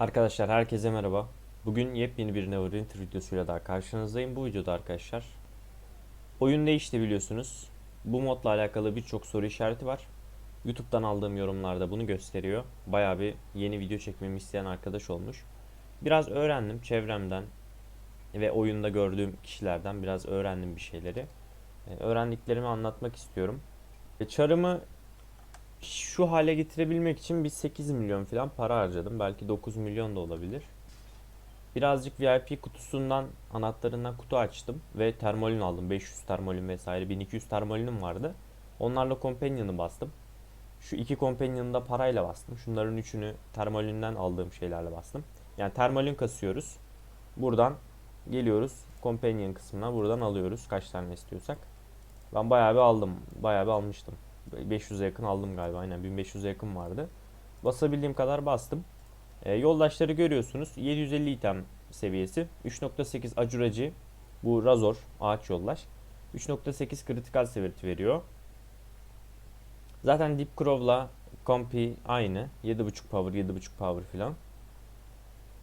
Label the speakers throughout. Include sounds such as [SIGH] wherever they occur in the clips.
Speaker 1: Arkadaşlar herkese merhaba. Bugün yepyeni bir Neverwinter videosuyla daha karşınızdayım. Bu videoda arkadaşlar oyun değişti biliyorsunuz. Bu modla alakalı birçok soru işareti var. YouTube'dan aldığım yorumlarda bunu gösteriyor. Bayağı bir yeni video çekmemi isteyen arkadaş olmuş. Biraz öğrendim çevremden ve oyunda gördüğüm kişilerden biraz öğrendim bir şeyleri. Ee, Öğrendiklerimi anlatmak istiyorum. Çarımı şu hale getirebilmek için bir 8 milyon falan para harcadım. Belki 9 milyon da olabilir. Birazcık VIP kutusundan, anahtarından kutu açtım ve termolin aldım. 500 termolin vesaire 1200 termolinim vardı. Onlarla companion'ı bastım. Şu iki companion'ı da parayla bastım. Şunların üçünü termolinden aldığım şeylerle bastım. Yani termolin kasıyoruz. Buradan geliyoruz companion kısmına. Buradan alıyoruz kaç tane istiyorsak. Ben bayağı bir aldım. Bayağı bir almıştım. 500'e yakın aldım galiba. Aynen 1500'e yakın vardı. Basabildiğim kadar bastım. E, yoldaşları görüyorsunuz. 750 item seviyesi. 3.8 acuracı. Bu Razor ağaç yoldaş. 3.8 kritikal severity veriyor. Zaten Deep Crow'la Compi aynı. 7.5 power, 7.5 power filan.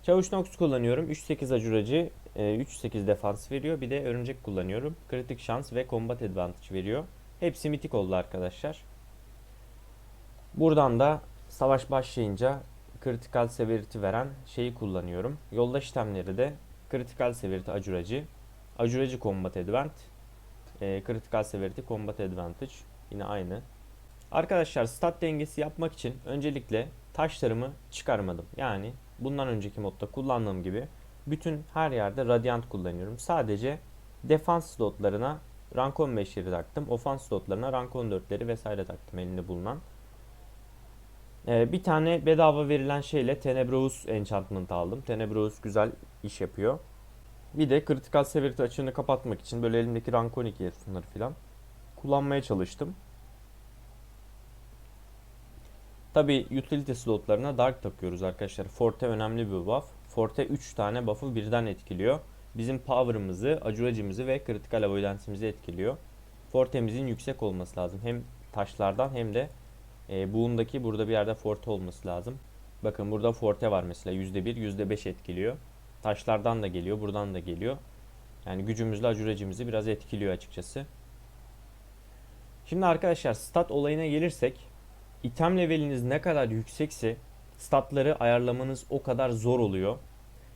Speaker 1: Çavuş Nox kullanıyorum. 3.8 acuracı, e, 3.8 defans veriyor. Bir de örümcek kullanıyorum. Kritik şans ve combat advantage veriyor. Hepsi mitik oldu arkadaşlar. Buradan da savaş başlayınca kritikal severity veren şeyi kullanıyorum. Yoldaş itemleri de kritikal severity acuracı, acuracı combat advant, e, kritikal severity combat advantage yine aynı. Arkadaşlar stat dengesi yapmak için öncelikle taşlarımı çıkarmadım. Yani bundan önceki modda kullandığım gibi bütün her yerde radyant kullanıyorum. Sadece defans slotlarına rank 15'leri taktım. Ofans slotlarına rank 14'leri vesaire taktım elinde bulunan. Ee, bir tane bedava verilen şeyle Tenebrous Enchantment aldım. Tenebrous güzel iş yapıyor. Bir de kritikal severity açığını kapatmak için böyle elimdeki rank 12 efsunları falan kullanmaya çalıştım. Tabi utility slotlarına dark takıyoruz arkadaşlar. Forte önemli bir buff. Forte 3 tane buff'ı birden etkiliyor. Bizim power'ımızı, acuracımızı ve kritikal avoidance'imizi etkiliyor. Forte'mizin yüksek olması lazım. Hem taşlardan hem de e, buğundaki burada bir yerde forte olması lazım. Bakın burada forte var mesela %1, %5 etkiliyor. Taşlardan da geliyor, buradan da geliyor. Yani gücümüzle acuracımızı biraz etkiliyor açıkçası. Şimdi arkadaşlar stat olayına gelirsek item leveliniz ne kadar yüksekse statları ayarlamanız o kadar zor oluyor.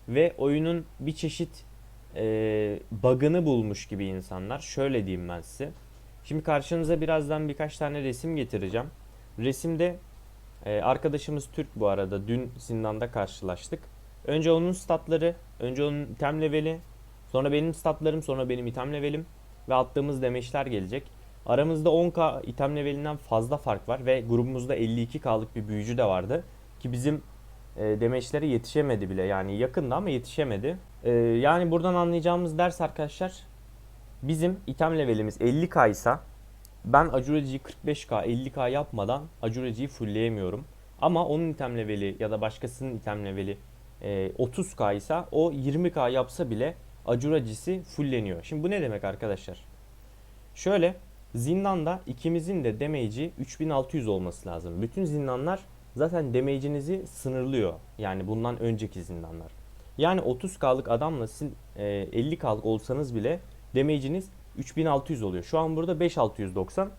Speaker 1: Ve oyunun bir çeşit e, bug'ını bulmuş gibi insanlar. Şöyle diyeyim ben size. Şimdi karşınıza birazdan birkaç tane resim getireceğim. Resimde e, arkadaşımız Türk bu arada. Dün zindanda karşılaştık. Önce onun statları, önce onun item leveli, sonra benim statlarım, sonra benim item levelim ve attığımız demeçler gelecek. Aramızda 10k item levelinden fazla fark var ve grubumuzda 52k'lık bir büyücü de vardı. Ki bizim e, demeçlere yetişemedi bile yani yakında ama yetişemedi. E, yani buradan anlayacağımız ders arkadaşlar bizim item levelimiz 50k ise ben Acuracı'yı 45k 50k yapmadan Acuracı'yı fullleyemiyorum. Ama onun item leveli ya da başkasının item leveli e, 30k ise o 20k yapsa bile Acuracı'sı fullleniyor. Şimdi bu ne demek arkadaşlar? Şöyle zindanda ikimizin de damage'i 3600 olması lazım. Bütün zindanlar zaten damage'inizi sınırlıyor. Yani bundan önceki zindanlar. Yani 30k'lık adamla siz e, 50k'lık olsanız bile damage'iniz 3600 oluyor. Şu an burada 5690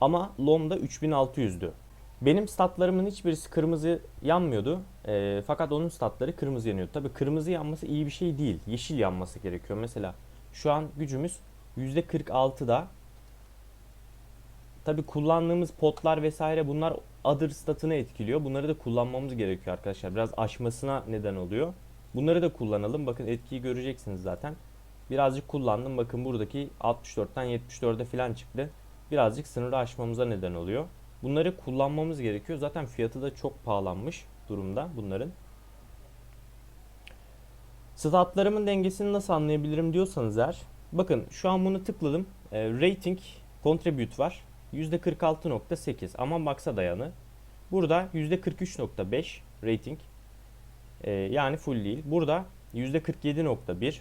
Speaker 1: ama LoM'da 3600'dü. Benim statlarımın hiçbirisi kırmızı yanmıyordu. E, fakat onun statları kırmızı yanıyordu. Tabi kırmızı yanması iyi bir şey değil. Yeşil yanması gerekiyor. Mesela şu an gücümüz %46'da. Tabi kullandığımız potlar vesaire bunlar other statını etkiliyor. Bunları da kullanmamız gerekiyor arkadaşlar. Biraz aşmasına neden oluyor. Bunları da kullanalım. Bakın etkiyi göreceksiniz zaten. Birazcık kullandım. Bakın buradaki 64'ten 74'e falan çıktı. Birazcık sınırı aşmamıza neden oluyor. Bunları kullanmamız gerekiyor. Zaten fiyatı da çok pahalanmış durumda bunların. Statlarımın dengesini nasıl anlayabilirim diyorsanız eğer. Bakın şu an bunu tıkladım. E, rating contribute var. %46.8 ama maksa dayanı. Burada %43.5 rating. E, yani full değil. Burada %47.1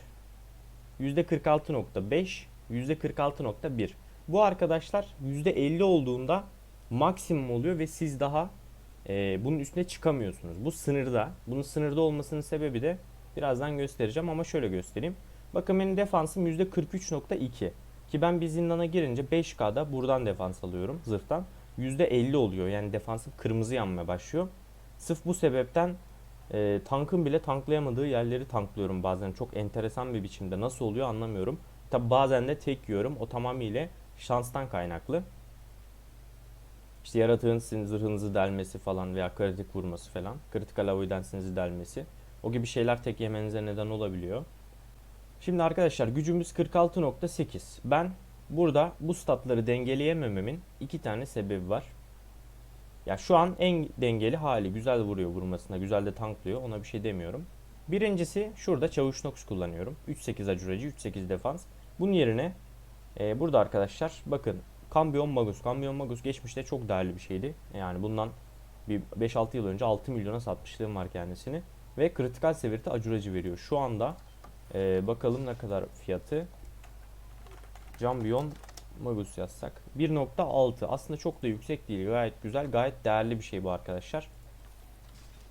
Speaker 1: %46.5, %46.1. Bu arkadaşlar %50 olduğunda maksimum oluyor ve siz daha e, bunun üstüne çıkamıyorsunuz. Bu sınırda. Bunun sınırda olmasının sebebi de birazdan göstereceğim ama şöyle göstereyim. Bakın benim defansım %43.2 ki ben bir zindana girince 5K'da buradan defans alıyorum zırhtan. %50 oluyor yani defansım kırmızı yanmaya başlıyor. Sırf bu sebepten e, tankın bile tanklayamadığı yerleri tanklıyorum bazen. Çok enteresan bir biçimde. Nasıl oluyor anlamıyorum. Tabi bazen de tek yiyorum. O tamamıyla şanstan kaynaklı. İşte yaratığın sizin zırhınızı delmesi falan veya kritik vurması falan. Kritikal avoidance'inizi delmesi. O gibi şeyler tek yemenize neden olabiliyor. Şimdi arkadaşlar gücümüz 46.8. Ben burada bu statları dengeleyemememin iki tane sebebi var. Ya şu an en dengeli hali. Güzel vuruyor vurmasına. Güzel de tanklıyor. Ona bir şey demiyorum. Birincisi şurada Çavuş Nox kullanıyorum. 3.8 acuracı, 3.8 defans. Bunun yerine e, burada arkadaşlar bakın Kambiyon Magus. Kambiyon Magus geçmişte çok değerli bir şeydi. Yani bundan bir 5-6 yıl önce 6 milyona satmışlığım var kendisini. Ve kritikal severite acuracı veriyor. Şu anda e, bakalım ne kadar fiyatı. Cambiyon Magus yazsak. 1.6 aslında çok da yüksek değil. Gayet güzel, gayet değerli bir şey bu arkadaşlar.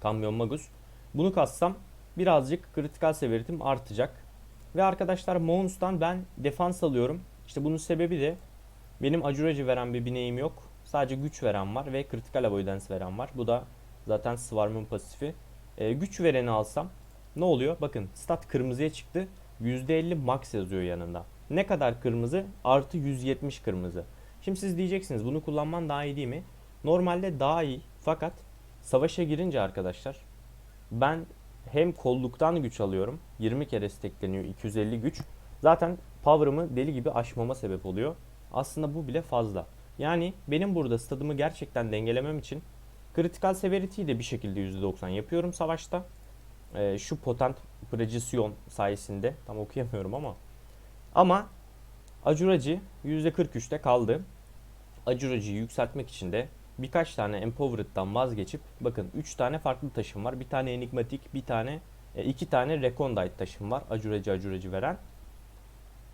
Speaker 1: Kamyon Magus. Bunu kassam birazcık kritikal severitim artacak. Ve arkadaşlar Mons'tan ben defans alıyorum. İşte bunun sebebi de benim acuracı veren bir bineğim yok. Sadece güç veren var ve kritikal avoidance veren var. Bu da zaten Swarm'ın pasifi. Ee, güç vereni alsam ne oluyor? Bakın stat kırmızıya çıktı. %50 max yazıyor yanında. Ne kadar kırmızı? Artı 170 kırmızı. Şimdi siz diyeceksiniz bunu kullanman daha iyi değil mi? Normalde daha iyi fakat savaşa girince arkadaşlar ben hem kolluktan güç alıyorum. 20 kere stackleniyor 250 güç. Zaten power'ımı deli gibi aşmama sebep oluyor. Aslında bu bile fazla. Yani benim burada stadımı gerçekten dengelemem için kritikal severity'yi de bir şekilde %90 yapıyorum savaşta. Ee, şu potent precision sayesinde tam okuyamıyorum ama ama Acuracı %43'te kaldı. Acuracı'yı yükseltmek için de birkaç tane Empowered'dan vazgeçip bakın 3 tane farklı taşım var. Bir tane enigmatik, bir tane e, iki tane recondite taşım var. Acuracı acuracı veren.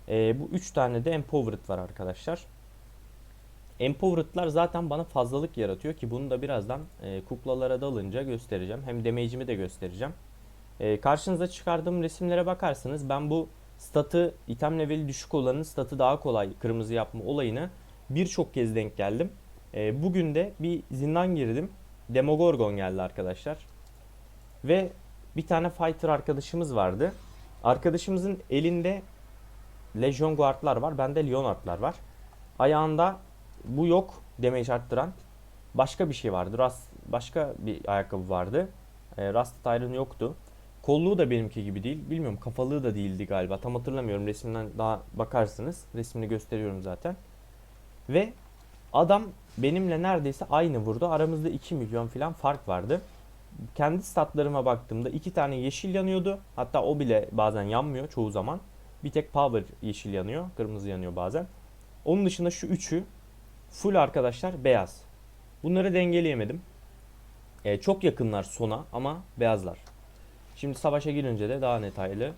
Speaker 1: E, bu 3 tane de Empowered var arkadaşlar. Empowered'lar zaten bana fazlalık yaratıyor ki bunu da birazdan e, kuklalara dalınca göstereceğim. Hem damage'imi de göstereceğim. E, karşınıza çıkardığım resimlere bakarsanız ben bu statı item leveli düşük olanın statı daha kolay kırmızı yapma olayını birçok kez denk geldim. E, bugün de bir zindan girdim. Demogorgon geldi arkadaşlar. Ve bir tane fighter arkadaşımız vardı. Arkadaşımızın elinde Legion Guard'lar var. Bende Leonard'lar var. Ayağında bu yok damage arttıran. Başka bir şey vardı. Rust, başka bir ayakkabı vardı. E, Rust Iron yoktu. Kolluğu da benimki gibi değil. Bilmiyorum kafalığı da değildi galiba. Tam hatırlamıyorum. Resimden daha bakarsınız. Resmini gösteriyorum zaten. Ve adam benimle neredeyse aynı vurdu. Aramızda 2 milyon falan fark vardı. Kendi statlarıma baktığımda iki tane yeşil yanıyordu. Hatta o bile bazen yanmıyor çoğu zaman. Bir tek power yeşil yanıyor. Kırmızı yanıyor bazen. Onun dışında şu üçü full arkadaşlar beyaz. Bunları dengeleyemedim. Ee, çok yakınlar sona ama beyazlar. Şimdi savaşa girince de daha detaylı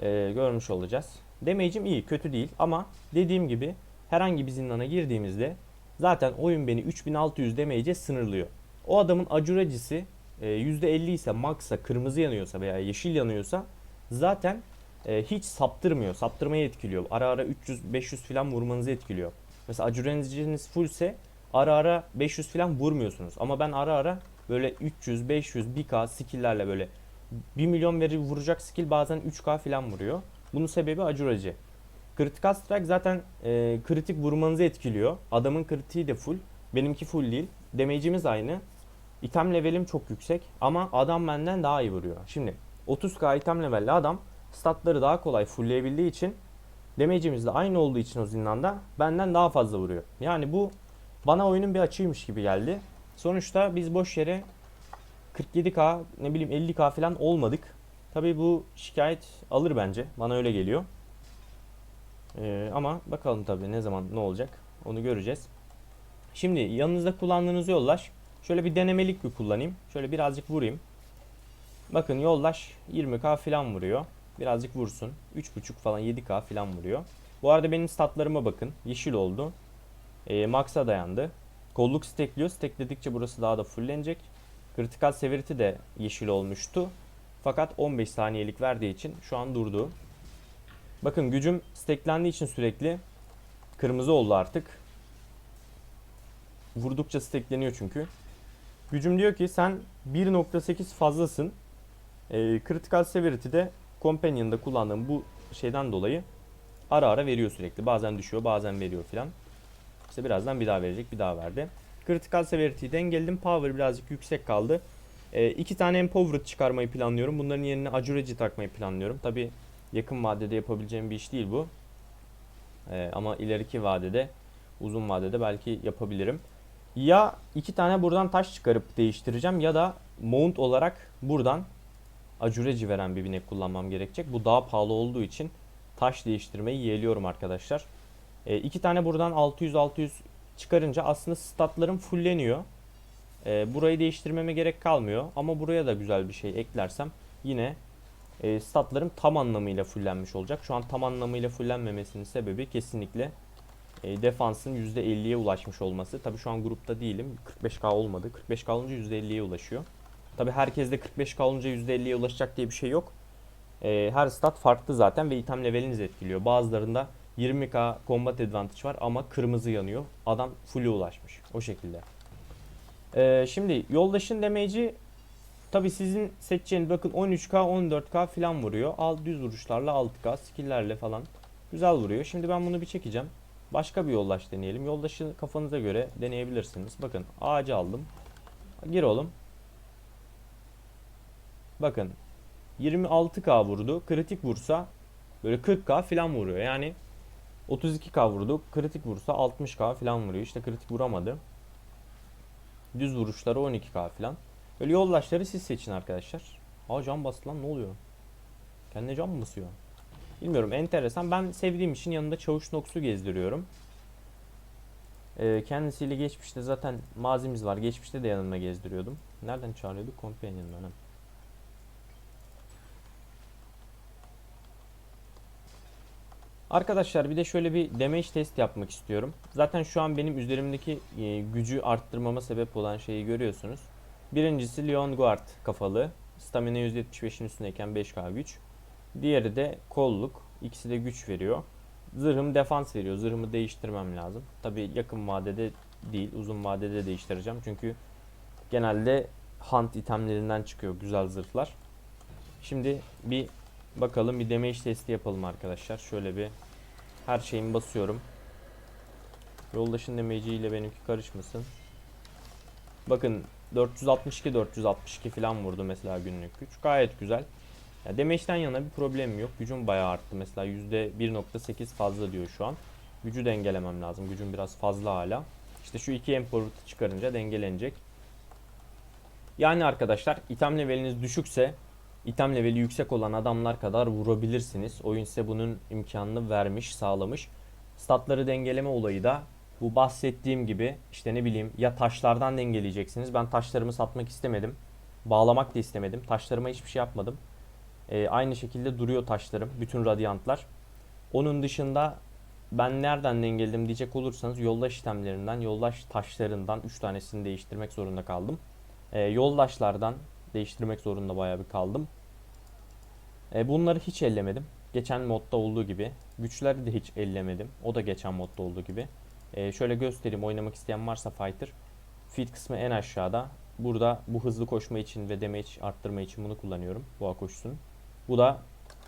Speaker 1: e, görmüş olacağız. Damage'im iyi, kötü değil ama dediğim gibi herhangi bir zindana girdiğimizde zaten oyun beni 3600 damage'e sınırlıyor. O adamın acuracısı e, %50 ise max'a kırmızı yanıyorsa veya yeşil yanıyorsa zaten e, hiç saptırmıyor. Saptırmayı etkiliyor. Ara ara 300-500 falan vurmanızı etkiliyor. Mesela acuracınız fullse ara ara 500 falan vurmuyorsunuz. Ama ben ara ara böyle 300, 500, 1k skill'lerle böyle 1 milyon veri vuracak skill bazen 3k falan vuruyor. Bunun sebebi acuracı. Critical Strike zaten e, kritik vurmanızı etkiliyor. Adamın kritiği de full. Benimki full değil. Damage'imiz aynı. Item levelim çok yüksek ama adam benden daha iyi vuruyor. Şimdi 30k item levelli adam statları daha kolay fullleyebildiği için damage'imiz de aynı olduğu için o zindanda benden daha fazla vuruyor. Yani bu bana oyunun bir açıymış gibi geldi. Sonuçta biz boş yere 47k ne bileyim 50k falan olmadık. Tabi bu şikayet alır bence. Bana öyle geliyor. Ee, ama bakalım tabi ne zaman ne olacak onu göreceğiz. Şimdi yanınızda kullandığınız yollaş şöyle bir denemelik bir kullanayım. Şöyle birazcık vurayım. Bakın yollaş 20k falan vuruyor. Birazcık vursun. 3.5 falan 7k falan vuruyor. Bu arada benim statlarıma bakın. Yeşil oldu. E, max'a dayandı. Kolluk stekliyor. Stekledikçe burası daha da fullenecek. Critical Severity de yeşil olmuştu. Fakat 15 saniyelik verdiği için şu an durdu. Bakın gücüm steklendiği için sürekli kırmızı oldu artık. Vurdukça stekleniyor çünkü. Gücüm diyor ki sen 1.8 fazlasın. E, Critical Severity'de Companion'da kullandığım bu şeyden dolayı ara ara veriyor sürekli. Bazen düşüyor bazen veriyor filan. İşte birazdan bir daha verecek bir daha verdi. Critical Severity'yi dengeledim. Power birazcık yüksek kaldı. E, iki tane Empowered çıkarmayı planlıyorum. Bunların yerine Ajureci takmayı planlıyorum. Tabi yakın vadede yapabileceğim bir iş değil bu. E, ama ileriki vadede uzun vadede belki yapabilirim. Ya iki tane buradan taş çıkarıp değiştireceğim ya da mount olarak buradan acureci veren bir binek kullanmam gerekecek. Bu daha pahalı olduğu için taş değiştirmeyi yeğliyorum arkadaşlar. E, iki tane buradan 600-600 çıkarınca aslında statlarım fulleniyor. E, burayı değiştirmeme gerek kalmıyor. Ama buraya da güzel bir şey eklersem yine e, statlarım tam anlamıyla fullenmiş olacak. Şu an tam anlamıyla fullenmemesinin sebebi kesinlikle e, defansın %50'ye ulaşmış olması. Tabi şu an grupta değilim. 45k olmadı. 45k olunca %50'ye ulaşıyor. Tabi herkeste 45k olunca %50'ye ulaşacak diye bir şey yok. E, her stat farklı zaten ve item leveliniz etkiliyor. Bazılarında 20k combat advantage var ama kırmızı yanıyor. Adam full'e ulaşmış. O şekilde. E, şimdi yoldaşın damage'i tabi sizin seçeceğiniz bakın 13k 14k falan vuruyor. Alt düz vuruşlarla 6k skill'lerle falan güzel vuruyor. Şimdi ben bunu bir çekeceğim. Başka bir yoldaş deneyelim. Yoldaşı kafanıza göre deneyebilirsiniz. Bakın ağacı aldım. Gir oğlum. Bakın 26k vurdu. Kritik vursa böyle 40k falan vuruyor. Yani 32k vurdu. Kritik vursa 60k falan vuruyor. İşte kritik vuramadı. Düz vuruşları 12k falan. Böyle yoldaşları siz seçin arkadaşlar. Aa can bastı lan ne oluyor? Kendine can mı basıyor? Bilmiyorum enteresan. Ben sevdiğim için yanında Çavuş Nox'u gezdiriyorum. Ee, kendisiyle geçmişte zaten mazimiz var. Geçmişte de yanımda gezdiriyordum. Nereden çağırıyorduk? Companion'dan. Arkadaşlar bir de şöyle bir damage test yapmak istiyorum. Zaten şu an benim üzerimdeki e, gücü arttırmama sebep olan şeyi görüyorsunuz. Birincisi Leon Guard kafalı. Stamina %75'in üstündeyken 5k güç. Diğeri de kolluk. İkisi de güç veriyor. Zırhım defans veriyor. Zırhımı değiştirmem lazım. Tabi yakın vadede değil, uzun vadede değiştireceğim. Çünkü genelde hunt itemlerinden çıkıyor güzel zırhlar. Şimdi bir bakalım bir damage testi yapalım arkadaşlar. Şöyle bir her şeyimi basıyorum. Yoldaşın damage'i ile benimki karışmasın. Bakın 462 462 falan vurdu mesela günlük güç. Gayet güzel. Ya damage'den yana bir problemim yok. Gücüm bayağı arttı. Mesela %1.8 fazla diyor şu an. Gücü dengelemem lazım. Gücüm biraz fazla hala. İşte şu iki empower'ı çıkarınca dengelenecek. Yani arkadaşlar item leveliniz düşükse item leveli yüksek olan adamlar kadar vurabilirsiniz. Oyun size bunun imkanını vermiş, sağlamış. Statları dengeleme olayı da bu bahsettiğim gibi işte ne bileyim ya taşlardan dengeleyeceksiniz. Ben taşlarımı satmak istemedim. Bağlamak da istemedim. Taşlarıma hiçbir şey yapmadım. Ee, aynı şekilde duruyor taşlarım. Bütün radyantlar. Onun dışında ben nereden dengeledim diyecek olursanız yoldaş işlemlerinden, yoldaş taşlarından 3 tanesini değiştirmek zorunda kaldım. Ee, yoldaşlardan değiştirmek zorunda bayağı bir kaldım. Ee, bunları hiç ellemedim. Geçen modda olduğu gibi. Güçleri de hiç ellemedim. O da geçen modda olduğu gibi. Ee, şöyle göstereyim oynamak isteyen varsa fighter. Feed kısmı en aşağıda. Burada bu hızlı koşma için ve damage arttırma için bunu kullanıyorum. Boğa koşusun. Bu da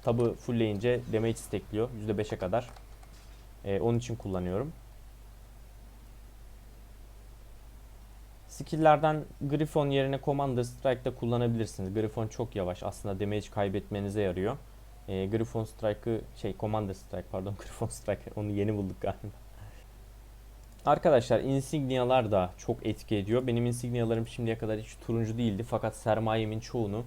Speaker 1: tabı fullleyince damage stekliyor. %5'e kadar. Ee, onun için kullanıyorum. Skill'lerden Griffon yerine Commander Strike'da kullanabilirsiniz. Griffon çok yavaş. Aslında damage kaybetmenize yarıyor. Ee, Griffon Strike'ı şey Commander Strike pardon [LAUGHS] Griffon Strike onu yeni bulduk galiba. Arkadaşlar insignialar da çok etki ediyor. Benim insignialarım şimdiye kadar hiç turuncu değildi fakat sermayemin çoğunu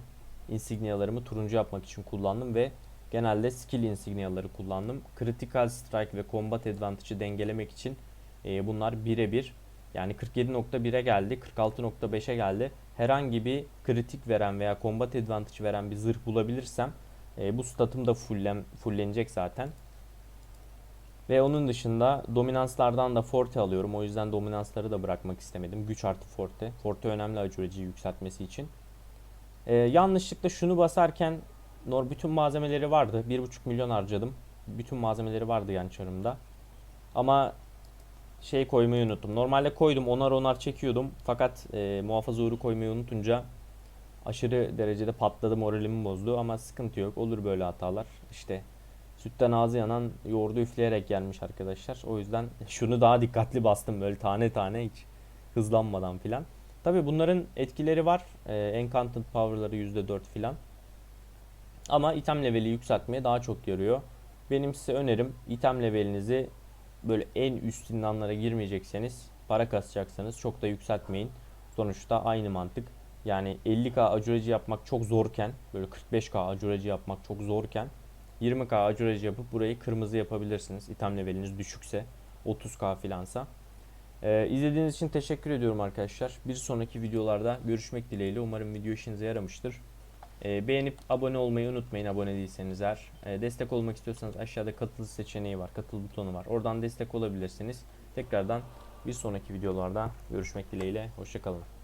Speaker 1: insignialarımı turuncu yapmak için kullandım ve genelde skill insigniaları kullandım. Critical Strike ve Combat Advantage'ı dengelemek için e, bunlar birebir. Yani 47.1'e geldi, 46.5'e geldi. Herhangi bir kritik veren veya Combat Advantage veren bir zırh bulabilirsem e, bu statım da fullen, fullenecek zaten. Ve onun dışında dominanslardan da forte alıyorum. O yüzden dominansları da bırakmak istemedim. Güç artı forte. Forte önemli acuracıyı yükseltmesi için. Ee, yanlışlıkla şunu basarken nor bütün malzemeleri vardı. 1.5 milyon harcadım. Bütün malzemeleri vardı yan çarımda. Ama şey koymayı unuttum. Normalde koydum onar onar çekiyordum. Fakat e, muhafaza uğru koymayı unutunca aşırı derecede patladı moralimi bozdu ama sıkıntı yok. Olur böyle hatalar. İşte sütten ağzı yanan yoğurdu üfleyerek gelmiş arkadaşlar. O yüzden şunu daha dikkatli bastım böyle tane tane hiç hızlanmadan filan. Tabi bunların etkileri var. Ee, Enchanted Power'ları %4 filan. Ama item leveli yükseltmeye daha çok yarıyor. Benim size önerim item levelinizi böyle en üst zindanlara girmeyecekseniz para kasacaksanız çok da yükseltmeyin. Sonuçta aynı mantık. Yani 50k acuracı yapmak çok zorken böyle 45k acuracı yapmak çok zorken 20k acuracı yapıp burayı kırmızı yapabilirsiniz. İtem leveliniz düşükse 30k filansa. Ee, izlediğiniz için teşekkür ediyorum arkadaşlar. Bir sonraki videolarda görüşmek dileğiyle. Umarım video işinize yaramıştır. Ee, beğenip abone olmayı unutmayın abone değilseniz eğer. Ee, destek olmak istiyorsanız aşağıda katıl seçeneği var. Katıl butonu var. Oradan destek olabilirsiniz. Tekrardan bir sonraki videolarda görüşmek dileğiyle. Hoşçakalın.